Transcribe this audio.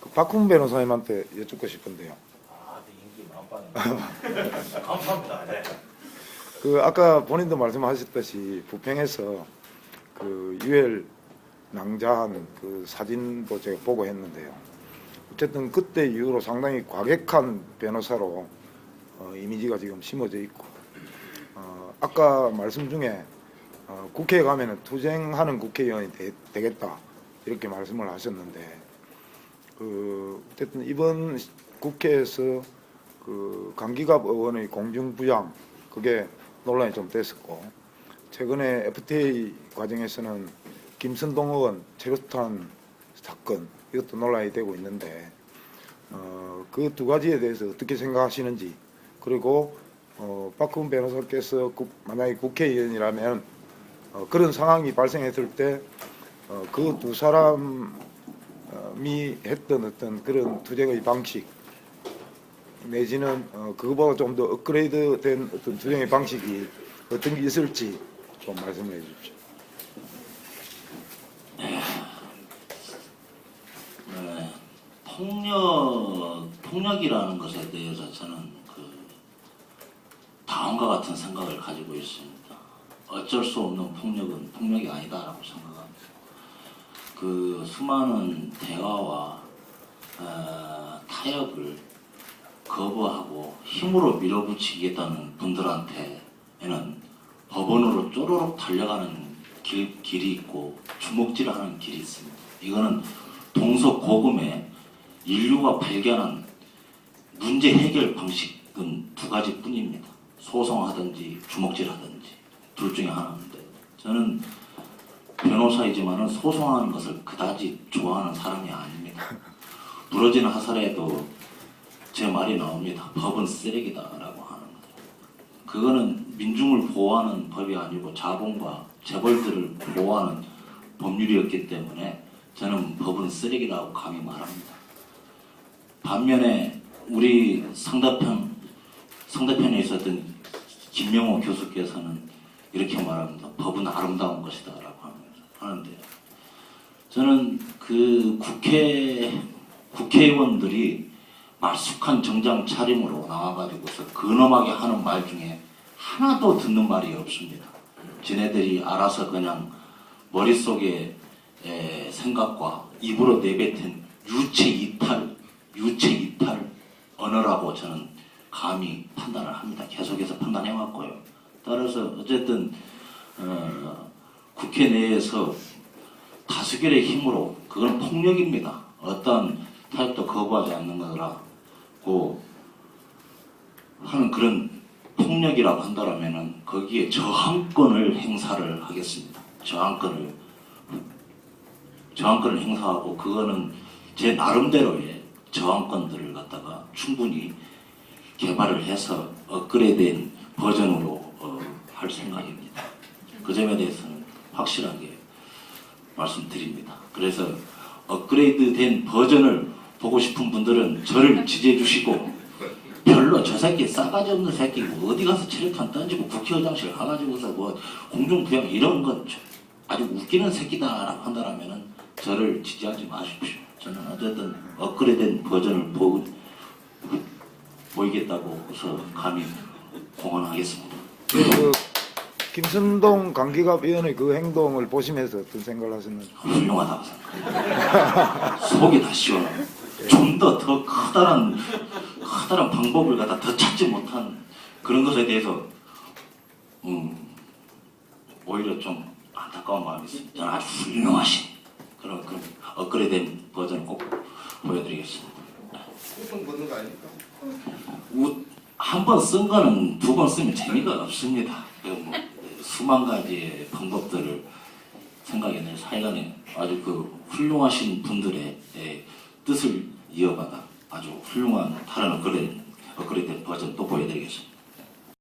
그 박훈 변호사님한테 여쭙고 싶은데요. 아, 네, 인기 만빵입니다. 감사합니다. 네. 그 아까 본인도 말씀하셨듯이 부평에서 그 유엘 낭자한 그 사진도 제가 보고 했는데요. 어쨌든 그때 이후로 상당히 과격한 변호사로 어, 이미지가 지금 심어져 있고 어, 아까 말씀 중에 어, 국회에 가면은 투쟁하는 국회의원이 되, 되겠다 이렇게 말씀을 하셨는데 그 어쨌든 이번 국회에서 그 강기갑 의원의 공중부양 그게 논란이 좀 됐었고 최근에 FTA 과정에서는 김선동 의원 체류탄 사건 이것도 논란이 되고 있는데 어, 그 두 가지에 대해서 어떻게 생각하시는지 그리고 어, 박훈 변호사께서 국- 만약에 국회의원이라면 어, 그런 상황이 발생했을 때그두 사람 이 했던 어떤 그런 투쟁의 방식 내지는 어, 그거보다 좀 더 업그레이드된 어떤 투쟁의 방식이 어떤 게 있을지 좀 말씀해 주십시오. 네, 폭력 폭력이라는 것에 대해서 저는 그 다음과 같은 생각을 가지고 있습니다. 어쩔 수 없는 폭력은 폭력이 아니다라고 생각합니다. 그 수많은 대화와 어, 타협을 거부하고 힘으로 밀어붙이겠다는 분들한테는 법원으로 쪼르륵 달려가는 길, 길이 있고 주먹질하는 길이 있습니다. 이거는 동서 고금에 인류가 발견한 문제 해결 방식은 두 가지뿐입니다. 소송하든지 주먹질하든지 둘 중에 하나인데 저는 변호사이지만은 소송하는 것을 그다지 좋아하는 사람이 아닙니다. 부러진 화살에도 제 말이 나옵니다. 법은 쓰레기다라고 하는 거죠. 그거는 민중을 보호하는 법이 아니고 자본과 재벌들을 보호하는 법률이었기 때문에 저는 법은 쓰레기라고 감히 말합니다. 반면에 우리 상대편 상대편에 있었던 김명호 교수께서는 이렇게 말합니다. 법은 아름다운 것이다라고. 저는 그 국회 국회의원들이 말쑥한 정장 차림으로 나와가지고서 근엄하게 하는 말 중에 하나도 듣는 말이 없습니다. 지네들이 알아서 그냥 머릿속에 에, 생각과 입으로 내뱉은 유체 이탈, 유체 이탈 언어라고 저는 감히 판단을 합니다. 계속해서 판단해 왔고요. 따라서 어쨌든 어, 국회 내에서 다수결의 힘으로 그건 폭력입니다. 어떤 타협도 거부하지 않는 거라고 하는 그런 폭력이라고 한다면은 거기에 저항권을 행사를 하겠습니다. 저항권을 저항권을 행사하고 그거는 제 나름대로의 저항권들을 갖다가 충분히 개발을 해서 업그레이드된 버전으로 어, 할 생각입니다. 그 점에 대해서는 확실하게 말씀드립니다. 그래서 업그레이드 된 버전을 보고 싶은 분들은 저를 지지해 주시고 별로 저 새끼 싸가지 없는 새끼 뭐 어디 가서 체력탄 던지고 국회의장실 가가지고서 뭐 공중부양 이런 건 아주 웃기는 새끼다라고 한다면은 저를 지지하지 마십시오. 저는 어쨌든 업그레이드된 버전을 보, 보이겠다고 해서 감히 공언하겠습니다. 그 김선동 강기갑 의원의 그 행동을 보시면서 어떤 생각을 하셨는지 훌륭하다고 생각합니다. 속이 다 시원해요. 좀더 더 커다란 커다란 방법을 갖다 더 찾지 못한 그런 것에 대해서 음 오히려 좀 안타까운 마음이 있습니다. 저는 아주 훌륭하신 그런 그런 업그레이드된 버전 꼭 보여드리겠습니다. 소송 받는 거 아닙니까? 한번 쓴 거는 두 번 쓰면 재미가 없습니다. 수만 가지의 방법들을 생각해내서 하여간에 아주 그 훌륭하신 분들의 예, 뜻을 이어받아 아주 훌륭한 다른 업그레이드, 업그레이드 버전 또 보여드리겠습니다.